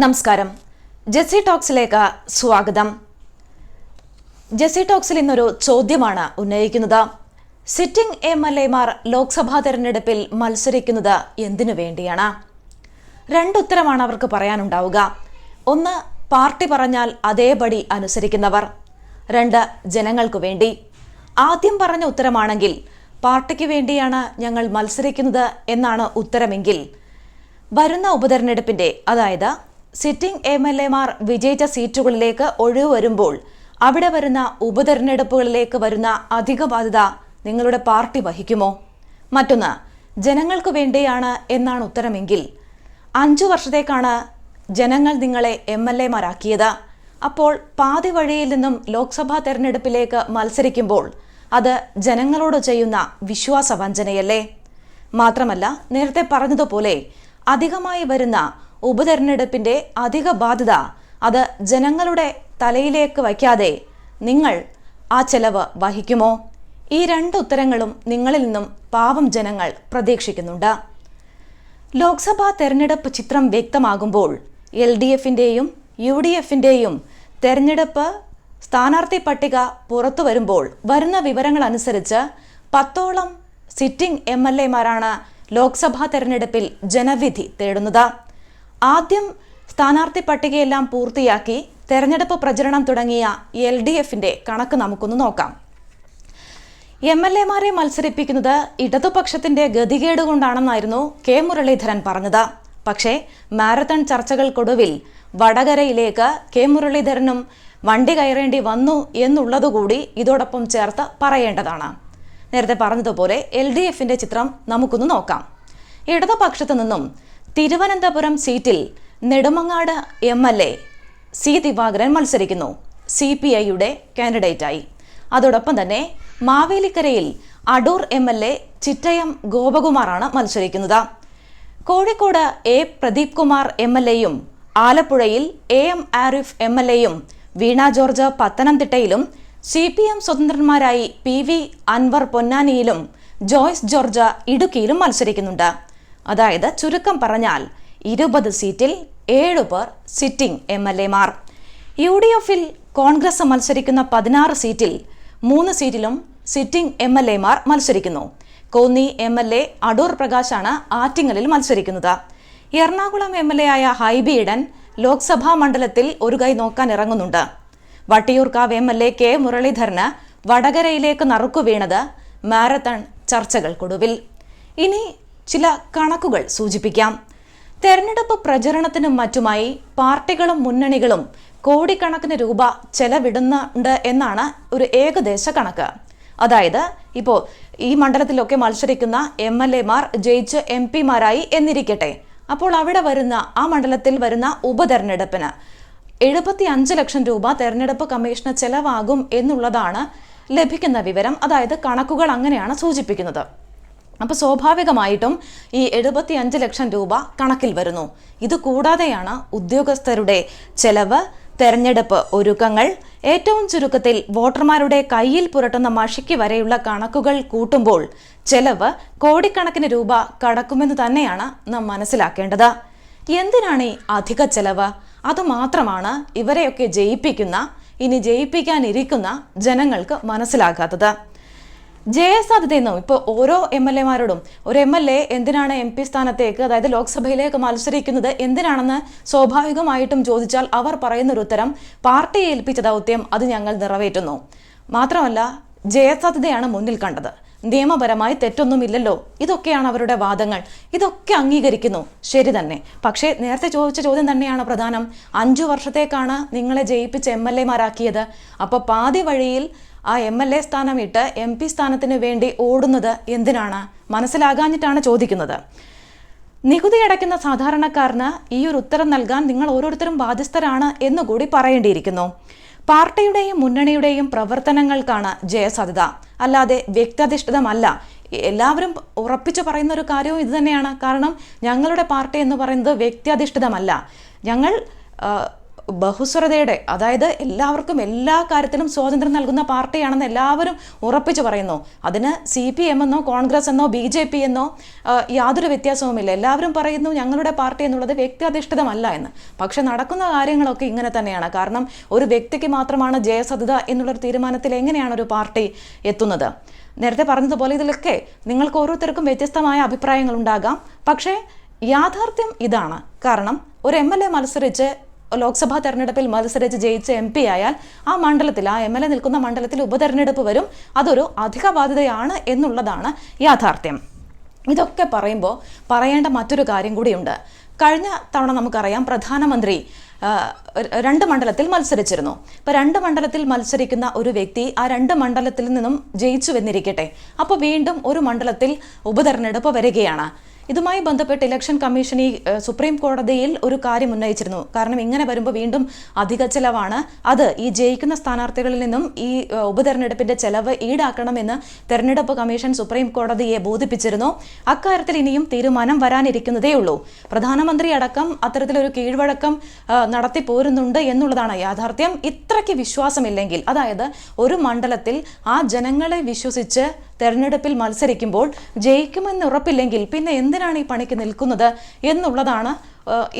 നമസ്കാരം. ജെസ്സി ടോക്സിലേക്ക് സ്വാഗതം. ജെസ്സി ടോക്സിൽ ഇന്നൊരു ചോദ്യമാണ് ഉന്നയിക്കുന്നത്. സിറ്റിംഗ് എം എൽ എമാർ ലോക്സഭാ തെരഞ്ഞെടുപ്പിൽ മത്സരിക്കുന്നത് എന്തിനു വേണ്ടിയാണ്? രണ്ടുത്തരമാണ് അവർക്ക് പറയാനുണ്ടാവുക. ഒന്ന് പാർട്ടി പറഞ്ഞാൽ അതേപടി അനുസരിക്കുന്നവർ. രണ്ട് ജനങ്ങൾക്കു വേണ്ടി. ആദ്യം പറഞ്ഞ ഉത്തരമാണെങ്കിൽ പാർട്ടിക്ക് വേണ്ടിയാണ് ഞങ്ങൾ മത്സരിക്കുന്നത് എന്നാണ് ഉത്തരമെങ്കിൽ വരുന്ന ഉപതെരഞ്ഞെടുപ്പിന്റെ അതായത് സിറ്റിംഗ് എം എൽ എമാർ വിജയിച്ച സീറ്റുകളിലേക്ക് ഒഴിവ് വരുമ്പോൾ അവിടെ വരുന്ന ഉപതെരഞ്ഞെടുപ്പുകളിലേക്ക് വരുന്ന അധിക ബാധ്യത നിങ്ങളുടെ പാർട്ടി വഹിക്കുമോ? മറ്റൊന്ന് ജനങ്ങൾക്ക് വേണ്ടിയാണ് എന്നാണ് ഉത്തരമെങ്കിൽ അഞ്ചു വർഷത്തേക്കാണ് ജനങ്ങൾ നിങ്ങളെ എം എൽ എമാരാക്കിയത്. അപ്പോൾ പാതി വഴിയിൽ നിന്നും ലോക്സഭാ തെരഞ്ഞെടുപ്പിലേക്ക് മത്സരിക്കുമ്പോൾ അത് ജനങ്ങളോട് ചെയ്യുന്ന വിശ്വാസവഞ്ചനയല്ലേ? മാത്രമല്ല നേരത്തെ പറഞ്ഞതുപോലെ അധികമായി വരുന്ന ഉപതെരഞ്ഞെടുപ്പിന്റെ അധിക ബാധ്യത അത് ജനങ്ങളുടെ തലയിലേക്ക് വയ്ക്കാതെ നിങ്ങൾ ആ ചെലവ് വഹിക്കുമോ? ഈ രണ്ട് ഉത്തരങ്ങളും നിങ്ങളിൽ നിന്നും പാവം ജനങ്ങൾ പ്രതീക്ഷിക്കുന്നുണ്ട്. ലോക്സഭാ തെരഞ്ഞെടുപ്പ് ചിത്രം വ്യക്തമാകുമ്പോൾ എൽ ഡി എഫിന്റെയും യു ഡി എഫിന്റെയും തെരഞ്ഞെടുപ്പ് സ്ഥാനാർത്ഥി പട്ടിക പുറത്തു വരുമ്പോൾ വരുന്ന വിവരങ്ങൾ അനുസരിച്ച് പത്തോളം സിറ്റിംഗ് എം എൽ എമാരാണ് ലോക്സഭാ തെരഞ്ഞെടുപ്പിൽ ജനവിധി തേടുന്നത്. ആദ്യം സ്ഥാനാർത്ഥി പട്ടികയെല്ലാം പൂർത്തിയാക്കി തെരഞ്ഞെടുപ്പ് പ്രചരണം തുടങ്ങിയ എൽ ഡി എഫിന്റെ കണക്ക് നമുക്കൊന്ന് നോക്കാം. എം എൽ എമാരെ മത്സരിപ്പിക്കുന്നത് ഇടതുപക്ഷത്തിന്റെ ഗതികേട് കൊണ്ടാണെന്നായിരുന്നു കെ മുരളീധരൻ പറഞ്ഞത്. പക്ഷേ മാരത്തൺ ചർച്ചകൾക്കൊടുവിൽ വടകരയിലേക്ക് കെ മുരളീധരനും വണ്ടി കയറേണ്ടി വന്നു എന്നുള്ളതുകൂടി ഇതോടൊപ്പം ചേർത്ത് പറയേണ്ടതാണ്. നേരത്തെ പറഞ്ഞതുപോലെ എൽ ഡി എഫിന്റെ ചിത്രം നമുക്കൊന്ന് നോക്കാം. ഇടതുപക്ഷത്തു നിന്നും തിരുവനന്തപുരം സീറ്റിൽ Nedumangad M L A C Divakaran മത്സരിക്കുന്നു. സി പി ഐയുടെ കാൻഡിഡേറ്റായി. അതോടൊപ്പം തന്നെ മാവേലിക്കരയിൽ Adoor M L A Chittayam ഗോപകുമാറാണ് മത്സരിക്കുന്നത്. Kozhikode A Pradeep Kumar M L എയും ആലപ്പുഴയിൽ A M Arif M L എയും വീണ ജോർജ് പത്തനംതിട്ടയിലും സി പി എം സ്വതന്ത്രന്മാരായി പി വി അൻവർ പൊന്നാനിയിലും ജോയ്സ് ജോർജ് ഇടുക്കിയിലും മത്സരിക്കുന്നുണ്ട്. അതായത് ചുരുക്കം പറഞ്ഞാൽ ഇരുപത് സീറ്റിൽ ഏഴു പേർ സിറ്റിംഗ് എം എൽ എമാർ. യു ഡി എഫിൽ കോൺഗ്രസ് മത്സരിക്കുന്ന പതിനാറ് സീറ്റിൽ മൂന്ന് സീറ്റിലും സിറ്റിംഗ് എം എൽ എമാർ മത്സരിക്കുന്നു. Konni M L A Adoor പ്രകാശാണ് ആറ്റിങ്ങലിൽ മത്സരിക്കുന്നത്. എറണാകുളം എം എൽ എ ആയ ഹൈബി ഇടൻ ലോക്സഭാ മണ്ഡലത്തിൽ ഒരു കൈ നോക്കാൻ ഇറങ്ങുന്നുണ്ട്. Vattiyoorkavu M L A K മുരളീധരന് വടകരയിലേക്ക് നറുക്കു വീണത് മാരത്തൺ ചർച്ചകൾക്കൊടുവിൽ. ഇനി ചില കണക്കുകൾ സൂചിപ്പിക്കാം. തെരഞ്ഞെടുപ്പ് പ്രചരണത്തിനും മറ്റുമായി പാർട്ടികളും മുന്നണികളും കോടിക്കണക്കിന് രൂപ ചെലവിടുന്നുണ്ട് എന്നാണ് ഒരു ഏകദേശ കണക്ക്. അതായത് ഇപ്പോൾ ഈ മണ്ഡലത്തിലൊക്കെ മത്സരിക്കുന്ന എം എൽ എമാർ ജയിച്ച് എം പിമാരായി എന്നിരിക്കട്ടെ. അപ്പോൾ അവിടെ വരുന്ന ആ മണ്ഡലത്തിൽ വരുന്ന ഉപതെരഞ്ഞെടുപ്പിന് എഴുപത്തി അഞ്ച് ലക്ഷം രൂപ തെരഞ്ഞെടുപ്പ് കമ്മീഷന് ചെലവാകും എന്നുള്ളതാണ് ലഭിക്കുന്ന വിവരം. അതായത് കണക്കുകൾ അങ്ങനെയാണ് സൂചിപ്പിക്കുന്നത്. അപ്പോൾ സ്വാഭാവികമായിട്ടും ഈ എഴുപത്തി അഞ്ച് ലക്ഷം രൂപ കണക്കിൽ വരുന്നു. ഇത് കൂടാതെയാണ് ഉദ്യോഗസ്ഥരുടെ ചെലവ് തെരഞ്ഞെടുപ്പ് ഒരുക്കങ്ങൾ ഏറ്റവും ചുരുക്കത്തിൽ വോട്ടർമാരുടെ കയ്യിൽ പുരട്ടുന്ന മഷിക്ക് വരെയുള്ള കണക്കുകൾ കൂട്ടുമ്പോൾ ചെലവ് കോടിക്കണക്കിന് രൂപ കടക്കുമെന്ന് തന്നെയാണ് നാം മനസ്സിലാക്കേണ്ടത്. എന്തിനാണ് ഈ അധിക ചെലവ്? അതുമാത്രമാണ് ഇവരെയൊക്കെ ജയിപ്പിക്കുന്ന ഇനി ജയിപ്പിക്കാനിരിക്കുന്ന ജനങ്ങൾക്ക് മനസ്സിലാകാത്തത്. ജയസാധ്യതയെന്നും ഇപ്പോൾ ഓരോ എം എൽ എമാരോടും ഒരു എം എൽ എ എന്തിനാണ് എം പി സ്ഥാനത്തേക്ക് അതായത് ലോക്സഭയിലേക്ക് മത്സരിക്കുന്നത് എന്തിനാണെന്ന് സ്വാഭാവികമായിട്ടും ചോദിച്ചാൽ അവർ പറയുന്ന ഒരു ഉത്തരം പാർട്ടി ഏൽപ്പിച്ച ദൗത്യം അത് ഞങ്ങൾ നിറവേറ്റുന്നു. മാത്രമല്ല ജയസാധ്യതയാണ് മുന്നിൽ കണ്ടത്. നിയമപരമായി തെറ്റൊന്നുമില്ലല്ലോ. ഇതൊക്കെയാണ് അവരുടെ വാദങ്ങൾ. ഇതൊക്കെ അംഗീകരിക്കുന്നു. ശരി തന്നെ. പക്ഷേ നേരത്തെ ചോദിച്ച ചോദ്യം തന്നെയാണ് പ്രധാനം. അഞ്ചു വർഷത്തേക്കാണ് നിങ്ങളെ ജയിപ്പിച്ച് എം എൽ എമാരാക്കിയത് അപ്പോൾ പാതി വഴിയിൽ ആ എം എൽ എ സ്ഥാനം ഇട്ട് എം പി സ്ഥാനത്തിന് വേണ്ടി ഓടുന്നത് എന്തിനാണ്? മനസ്സിലാകാഞ്ഞിട്ടാണ് ചോദിക്കുന്നത്. നികുതി അടയ്ക്കുന്ന സാധാരണക്കാരന് ഈ ഒരു ഉത്തരം നൽകാൻ നിങ്ങൾ ഓരോരുത്തരും ബാധ്യസ്ഥരാണ് എന്നുകൂടി പറയേണ്ടിയിരിക്കുന്നു. പാർട്ടിയുടെയും മുന്നണിയുടെയും പ്രവർത്തനങ്ങൾക്കാണ് ജയസാധ്യത. അല്ലാതെ വ്യക്തിയധിഷ്ഠിതമല്ല. എല്ലാവരും ഉറപ്പിച്ചു പറയുന്ന ഒരു കാര്യവും ഇതുതന്നെയാണ് കാരണം ഞങ്ങളുടെ പാർട്ടി എന്ന് പറയുന്നത് വ്യക്തിയധിഷ്ഠിതമല്ല. ഞങ്ങൾ ബഹുസ്വരതയുടെ അതായത് എല്ലാവർക്കും എല്ലാ കാര്യത്തിലും സ്വാതന്ത്ര്യം നൽകുന്ന പാർട്ടിയാണെന്ന് എല്ലാവരും ഉറപ്പിച്ചു പറയുന്നു. അതിന് സി പി എം എന്നോ കോൺഗ്രസ് എന്നോ ബി ജെ പി എന്നോ യാതൊരു വ്യത്യാസവുമില്ല. എല്ലാവരും പറയുന്നു ഞങ്ങളുടെ പാർട്ടി എന്നുള്ളത് വ്യക്തി അധിഷ്ഠിതമല്ല എന്ന്. പക്ഷെ നടക്കുന്ന കാര്യങ്ങളൊക്കെ ഇങ്ങനെ തന്നെയാണ്. കാരണം ഒരു വ്യക്തിക്ക് മാത്രമാണ് ജയസാധ്യത എന്നുള്ളൊരു തീരുമാനത്തിൽ എങ്ങനെയാണ് ഒരു പാർട്ടി എത്തുന്നത്? നേരത്തെ പറഞ്ഞതുപോലെ ഇതിലൊക്കെ നിങ്ങൾക്ക് ഓരോരുത്തർക്കും വ്യത്യസ്തമായ അഭിപ്രായങ്ങൾ ഉണ്ടാകാം. പക്ഷേ യാഥാർത്ഥ്യം ഇതാണ്. കാരണം ഒരു എം എൽ എ മത്സരിച്ച് ലോക്സഭാ തെരഞ്ഞെടുപ്പിൽ മത്സരിച്ച് ജയിച്ച എം പി ആയാൽ ആ മണ്ഡലത്തിൽ ആ എം എൽ എ നിൽക്കുന്ന മണ്ഡലത്തിൽ ഉപതെരഞ്ഞെടുപ്പ് വരും. അതൊരു അധിക ബാധ്യതയാണ് എന്നുള്ളതാണ് യാഥാർത്ഥ്യം. ഇതൊക്കെ പറയുമ്പോൾ പറയേണ്ട മറ്റൊരു കാര്യം കൂടിയുണ്ട്. കഴിഞ്ഞ തവണ നമുക്കറിയാം പ്രധാനമന്ത്രി രണ്ട് മണ്ഡലത്തിൽ മത്സരിച്ചിരുന്നു. ഇപ്പം രണ്ട് മണ്ഡലത്തിൽ മത്സരിക്കുന്ന ഒരു വ്യക്തി ആ രണ്ട് മണ്ഡലത്തിൽ നിന്നും ജയിച്ചു എന്നിരിക്കട്ടെ അപ്പോൾ വീണ്ടും ഒരു മണ്ഡലത്തിൽ ഉപതെരഞ്ഞെടുപ്പ് വരികയാണ്. ഇതുമായി ബന്ധപ്പെട്ട് ഇലക്ഷൻ കമ്മീഷൻ ഈ സുപ്രീം കോടതിയിൽ ഒരു കാര്യം ഉന്നയിച്ചിരുന്നു. കാരണം ഇങ്ങനെ വരുമ്പോൾ വീണ്ടും അധിക ചെലവാണ്. അത് ഈ ജയിക്കുന്ന സ്ഥാനാർത്ഥികളിൽ നിന്നും ഈ ഉപതെരഞ്ഞെടുപ്പിന്റെ ചെലവ് ഈടാക്കണമെന്ന് തെരഞ്ഞെടുപ്പ് കമ്മീഷൻ സുപ്രീം കോടതിയെ ബോധിപ്പിച്ചിരുന്നു. അക്കാര്യത്തിൽ ഇനിയും തീരുമാനം വരാനിരിക്കുന്നതേ ഉള്ളൂ. പ്രധാനമന്ത്രി അടക്കം അത്തരത്തിലൊരു കീഴ്വഴക്കം നടത്തി പോരുന്നുണ്ട് എന്നുള്ളതാണ് യാഥാർത്ഥ്യം. ഇത്രയ്ക്ക് വിശ്വാസമില്ലെങ്കിൽ അതായത് ഒരു മണ്ഡലത്തിൽ ആ ജനങ്ങളെ വിശ്വസിച്ച് തെരഞ്ഞെടുപ്പിൽ മത്സരിക്കുമ്പോൾ ജയിക്കുമെന്ന് ഉറപ്പില്ലെങ്കിൽ പിന്നെ എന്തിനാണ് ഈ പണിക്ക് നിൽക്കുന്നത് എന്നുള്ളതാണ്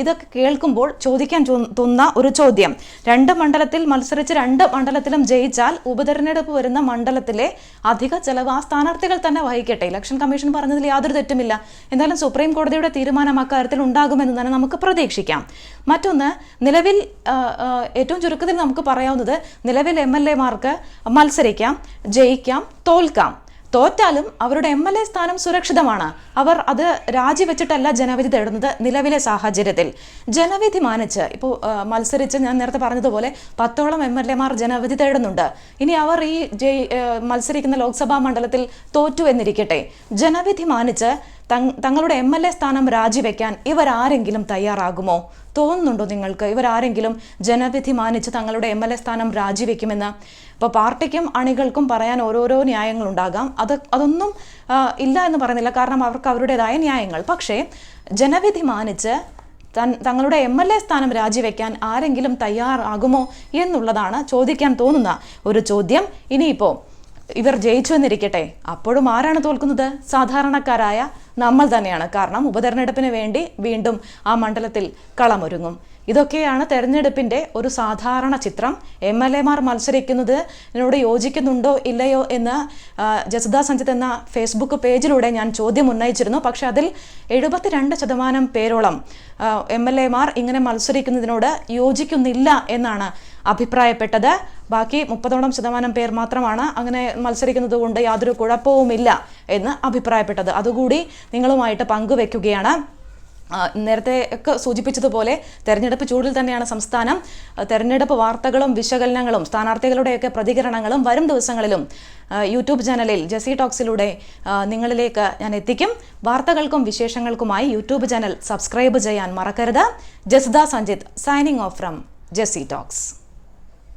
ഇതൊക്കെ കേൾക്കുമ്പോൾ ചോദിക്കാൻ തോന്നുന്ന ഒരു ചോദ്യം. രണ്ട് മണ്ഡലത്തിൽ മത്സരിച്ച് രണ്ട് മണ്ഡലത്തിലും ജയിച്ചാൽ ഉപതെരഞ്ഞെടുപ്പ് വരുന്ന മണ്ഡലത്തിലെ അധിക ചെലവ് ആ സ്ഥാനാർത്ഥികൾ തന്നെ വഹിക്കട്ടെ. ഇലക്ഷൻ കമ്മീഷൻ പറഞ്ഞതിൽ യാതൊരു തെറ്റുമില്ല. എന്തായാലും സുപ്രീം കോടതിയുടെ തീരുമാനം അക്കാര്യത്തിൽ ഉണ്ടാകുമെന്ന് തന്നെ നമുക്ക് പ്രതീക്ഷിക്കാം. മറ്റൊന്ന് നിലവിൽ ഏറ്റവും ചുരുക്കത്തിൽ നമുക്ക് പറയാവുന്നത് നിലവിൽ എം എൽ എമാർക്ക് മത്സരിക്കാം ജയിക്കാം തോൽക്കാം. തോറ്റാലും അവരുടെ എം എൽ എ സ്ഥാനം സുരക്ഷിതമാണ്. അവർ അത് രാജിവെച്ചിട്ടല്ല ജനവിധി തേടുന്നത് നിലവിലെ സാഹചര്യത്തിൽ. ജനവിധി മാനിച്ച് ഇപ്പോൾ മത്സരിച്ച് ഞാൻ നേരത്തെ പറഞ്ഞതുപോലെ പത്തോളം എം എൽ എമാർ ജനവിധി തേടുന്നുണ്ട്. ഇനി അവർ ഈ ജയി മത്സരിക്കുന്ന ലോക്സഭാ മണ്ഡലത്തിൽ തോറ്റു എന്നിരിക്കട്ടെ. ജനവിധി മാനിച്ച് തങ്- തങ്ങളുടെ എം എൽ എ സ്ഥാനം രാജിവെക്കാൻ ഇവരാരെങ്കിലും തയ്യാറാകുമോ? തോന്നുന്നുണ്ടോ നിങ്ങൾക്ക്? ഇവരാരെങ്കിലും ജനവിധി മാനിച്ച് തങ്ങളുടെ എം എൽ എ സ്ഥാനം രാജിവെക്കുമെന്ന്? ഇപ്പോൾ പാർട്ടിക്കും അണികൾക്കും പറയാൻ ഓരോരോ ന്യായങ്ങളുണ്ടാകാം. അത് അതൊന്നും ഇല്ല എന്ന് പറയുന്നില്ല. കാരണം അവർക്ക് അവരുടേതായ ന്യായങ്ങൾ. പക്ഷേ ജനവിധി മാനിച്ച് തങ്ങളുടെ എം എൽ എ സ്ഥാനം രാജിവെക്കാൻ ആരെങ്കിലും തയ്യാറാകുമോ എന്നുള്ളതാണ് ചോദിക്കാൻ തോന്നുന്ന ഒരു ചോദ്യം. ഇനിയിപ്പോൾ ഇവർ ജയിച്ചു എന്നിരിക്കട്ടെ. അപ്പോഴും ആരാണ് തോൽക്കുന്നത്? സാധാരണക്കാരായ നമ്മൾ തന്നെയാണ്. കാരണം ഉപതെരഞ്ഞെടുപ്പിന് വേണ്ടി വീണ്ടും ആ മണ്ഡലത്തിൽ കളമൊരുങ്ങും. ഇതൊക്കെയാണ് തെരഞ്ഞെടുപ്പിന്റെ ഒരു സാധാരണ ചിത്രം. എം എൽ എമാർ മത്സരിക്കുന്നത് എന്നോട് യോജിക്കുന്നുണ്ടോ ഇല്ലയോ എന്ന് ജസദാ സഞ്ജിത്ത് എന്ന ഫേസ്ബുക്ക് പേജിലൂടെ ഞാൻ ചോദ്യം ഉന്നയിച്ചിരുന്നു. പക്ഷെ അതിൽ എഴുപത്തിരണ്ട് ശതമാനം പേരോളം എം എൽ എമാർ ഇങ്ങനെ മത്സരിക്കുന്നതിനോട് യോജിക്കുന്നില്ല എന്നാണ് അഭിപ്രായപ്പെട്ടത്. ബാക്കി മുപ്പതോളം ശതമാനം പേർ മാത്രമാണ് അങ്ങനെ മത്സരിക്കുന്നത് കൊണ്ട് യാതൊരു കുഴപ്പവുമില്ല എന്ന് അഭിപ്രായപ്പെട്ടത്. അതുകൂടി നിങ്ങളുമായിട്ട് പങ്കുവെക്കുകയാണ്. നേരത്തെ ഒക്കെ സൂചിപ്പിച്ചതുപോലെ തെരഞ്ഞെടുപ്പ് ചൂടിൽ തന്നെയാണ് സംസ്ഥാനം. തെരഞ്ഞെടുപ്പ് വാർത്തകളും വിശകലനങ്ങളും സ്ഥാനാർത്ഥികളുടെയൊക്കെ പ്രതികരണങ്ങളും വരും ദിവസങ്ങളിലും യൂട്യൂബ് ചാനലിൽ ജെസി ടോക്സിലൂടെ നിങ്ങളിലേക്ക് ഞാൻ എത്തിക്കും. വാർത്തകൾക്കും വിശേഷങ്ങൾക്കുമായി യൂട്യൂബ് ചാനൽ സബ്സ്ക്രൈബ് ചെയ്യാൻ മറക്കരുത്. ജസ്ദ Sanjith signing off from JC talks.